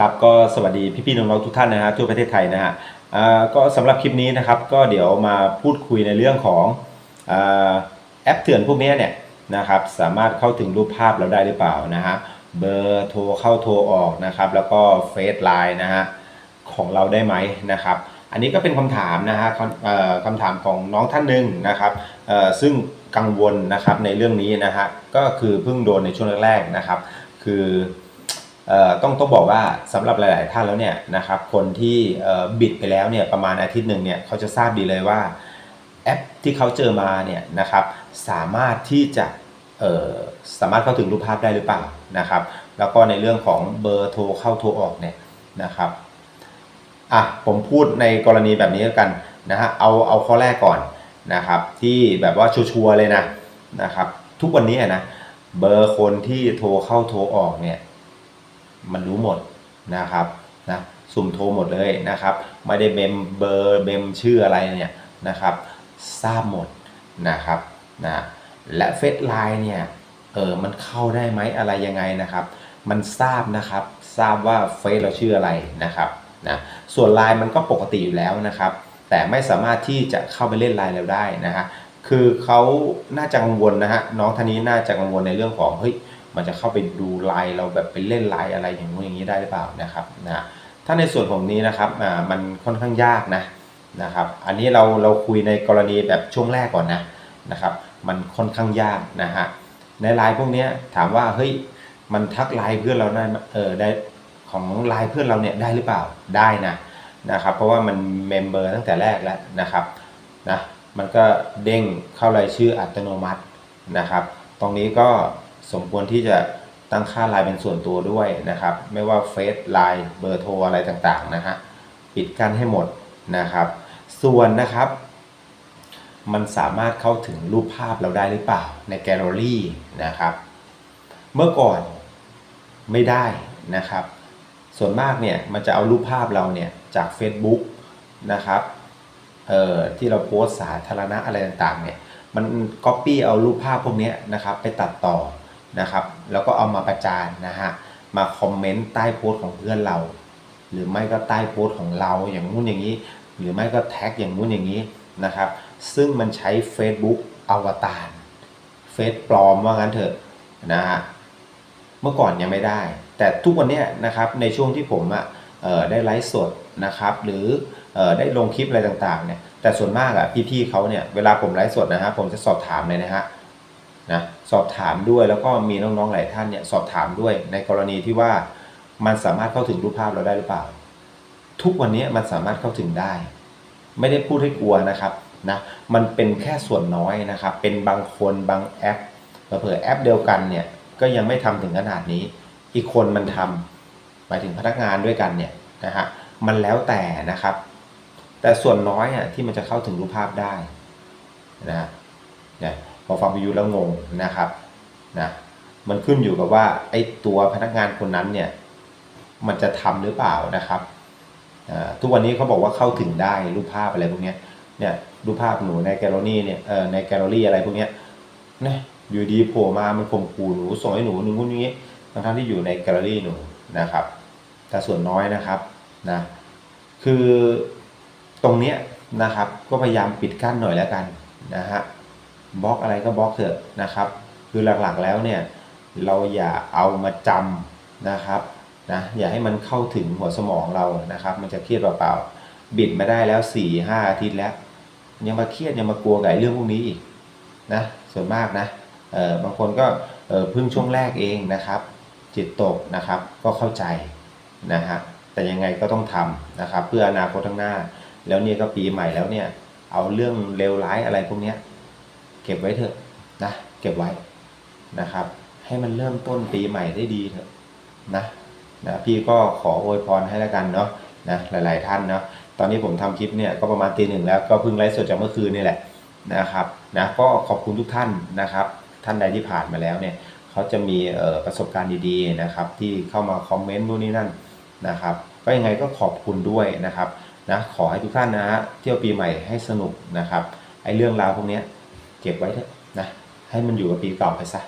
ครับก็สวัสดีพี่ๆน้องๆทุกท่านนะฮะทั่วประเทศไทยนะฮะอ่าก็สำหรับคลิปนี้นะครับก็เดี๋ยวมาพูดคุยในเรื่องของอาแอปเถื่อนพวกนี้เนี่ยนะครับสามารถเข้าถึงรูปภาพเราได้หรือเปล่านะฮะเบอร์โทรเข้าโทรออกนะครับแล้วก็เฟซไลน์นะฮะของเราได้ไหมนะครับอันนี้ก็เป็นคำถามนะฮะคำเอ่อคำถามของน้องท่านหนึ่งนะครับซึ่งกังวลนะครับในเรื่องนี้นะฮะก็คือเพิ่งโดนในช่วงแรกๆนะครับ คือ ต้องต้องบอกว่าสำหรับหลาย ๆ ท่านแล้วเนี่ยนะครับคนที่บิดไปแล้วเนี่ยประมาณอาทิตย์หนึ่งเนี่ยเขาจะทราบดีเลยว่าแอปที่เขาเจอมาเนี่ยนะครับสามารถที่จะสามารถเข้าถึงรูปภาพได้หรือเปล่านะครับแล้วก็ในเรื่องของเบอร์โทรเข้าโทรออกเนี่ยนะครับอะผมพูดในกรณีแบบนี้แล้วกันนะฮะเอาเอาข้อแรกก่อนนะครับที่แบบว่าชัวร์เลยนะนะครับทุกวันนี้นะเบอร์คนที่โทรเข้าโทรออกเนี่ย มันรู้หมดนะครับนะสุ่มโทรหมดเลยนะครับ ไม่ได้เบมเบอร์เบมชื่ออะไรเนี่ยนะครับ ทราบหมดนะครับนะและเฟซไลน์เนี่ยเออมันเข้าได้ไหมอะไรยังไงนะครับ มันทราบนะครับทราบว่าเฟซเราชื่ออะไรนะครับนะส่วนไลน์มันก็ปกติอยู่แล้วนะครับ แต่ไม่สามารถที่จะเข้าไปเล่นไลน์เราได้นะฮะคือเขาน่าจะกังวลนะฮะน้องท่านนี้น่าจะกังวลในเรื่องของเฮ้ย มันจะเข้าไปดูไลน์เราแบบไปเล่นไลน์อะไรอย่างนู้นอย่างนี้ได้หรือเปล่านะครับนะถ้าในส่วนของนี้นะครับอ่ามันค่อนข้างยากนะนะครับ อันนี้เราเราคุยในกรณีแบบช่วงแรกก่อนนะนะครับ มันค่อนข้างยากนะฮะในไลน์พวกนี้ถามว่าเฮ้ยมันทักไลน์เพื่อนเราได้เออได้ของไลน์เพื่อนเราเนี่ยได้หรือเปล่าได้นะนะครับ เพราะว่ามันเมมเบอร์ตั้งแต่แรกแล้วนะครับนะมันก็เด้งเข้ารายชื่ออัตโนมัตินะครับ ตรงนี้ก็ สมควรที่จะตั้งค่าไลน์เป็นส่วนตัวด้วยนะครับ ไม่ว่าเฟซไลน์เบอร์โทรอะไรต่างๆนะฮะปิดกั้นให้หมดนะครับ ส่วนนะครับ มันสามารถเข้าถึงรูปภาพเราได้หรือเปล่าในแกลเลอรี่นะครับ เมื่อก่อนไม่ได้นะครับ ส่วนมากเนี่ยมันจะเอารูปภาพเราเนี่ยจาก Facebook นะครับเอ่อที่เราโพสสาธารณะอะไรต่างๆเนี่ยมันก๊อปปี้เอารูปภาพพวกนี้นะครับไปตัดต่อ นะครับ แล้วก็เอามาประจานนะฮะมาคอมเมนต์ใต้โพสต์ของเพื่อนเรา หรือไม่ก็ใต้โพสต์ของเราอย่างงู้นอย่างนี้ หรือไม่ก็แท็กอย่างงู้นอย่างนี้นะครับ ซึ่งมันใช้ Facebook อวตารเฟซปลอมว่างั้นเถอะนะฮะเมื่อก่อนยังไม่ได้ แต่ทุกวันนี้นะครับในช่วงที่ผมอะเอ่อได้ไลฟ์สดนะครับ หรือเอ่อได้ลงคลิปอะไรต่างๆเนี่ยแต่ส่วนมากอะพี่ๆเขาเนี่ยเวลาผมไลฟ์สดนะฮะผมจะสอบถามเลยนะฮะ นะสอบถามด้วยแล้วก็มีน้องๆหลายท่านเนี่ยสอบถามด้วยในกรณีที่ว่ามันสามารถเข้าถึงรูปภาพเราได้หรือเปล่า ทุกวันนี้มันสามารถเข้าถึงได้ ไม่ได้พูดให้กลัวนะครับนะมันเป็นแค่ส่วนน้อยนะครับ เป็นบางคนบางแอปเผื่อแอปเดียวกันเนี่ยก็ยังไม่ทำถึงขนาดนี้ อีกคนมันทำหมายถึงพนักงานด้วยกันเนี่ยนะฮะมันแล้วแต่นะครับ แต่ส่วนน้อยอะที่มันจะเข้าถึงรูปภาพได้นะฮะเนี่ย อฟังวิวแล้วงงนะครับนะมันขึ้นอยู่กับว่าไอ้ตัวพนักงานคนนั้นเนี่ยมันจะทำหรือเปล่านะครับทุกวันนี้เขาบอกว่าเข้าถึงได้รูปภาพอะไรพวกนี้เนี่ยรูปภาพหนูในแกลเลอรี่เนี่ยในแกลเลอรี่อะไรพวกนี้นะอยู่ดีโผล่มามันข่มขู่หนูส่งให้หนูนึงนู้นนี้ทั้งๆที่อยู่ในแกลเลอรี่หนูนะครับ แต่ส่วนน้อยนะครับนะคือตรงเนี้ยนะครับก็พยายามปิดกั้นหน่อยแล้วกันนะฮะ บล็อกอะไรก็บล็อกเถอะนะครับ คือหลักๆแล้วเนี่ยเราอย่าเอามาจำนะครับนะอย่าให้มันเข้าถึงหัวสมองเรานะครับ มันจะเครียดเปล่าๆบิดมาได้แล้ว4ี่ห้าอาทิตย์แล้วยังมาเครียดยังมากลัวกับไอ้เรื่องพวกนี้อีกนะส่วนมากนะเออบางคนก็เออเพิ่งช่วงแรกเองนะครับ จิตตกนะครับก็เข้าใจนะฮะแต่ยังไงก็ต้องทำนะครับ เพื่ออนาคตข้างหน้า แล้วเนี่ยก็ปีใหม่แล้วเนี่ยเอาเรื่องเลวร้ายอะไรพวกเนี้ย ก็บไว้เถอะนะเก็บไว้นะครับ ให้มันเริ่มต้นปีใหม่ได้ดีเถอะนะนะพี่ก็ขออวยพรให้แล้วกันเนาะนะหลาย ๆ ท่านเนาะตอนนี้ผมทำคลิปเนี่ยก็ประมาณตีหนึ่งแล้วก็เพิ่งไลฟ์สดจากเมื่อคืนนี่แหละนะครับนะก็ขอบคุณทุกท่านนะครับ ท่านใดที่ผ่านมาแล้วเนี่ยเขาจะมีออประสบการณ์ดีๆนะครับ ที่เข้ามาคอมเมนต์นู่นนี่นั่นนะครับ ก็ยังไงก็ขอบคุณด้วยนะครับนะขอให้ทุกท่านนะฮะเที่ยวปีใหม่ให้สนุกนะครับไอ้เรื่องราวพวกนี้ เก็บไว้เถอะนะให้มันอยู่กับปีเก่าไปซะ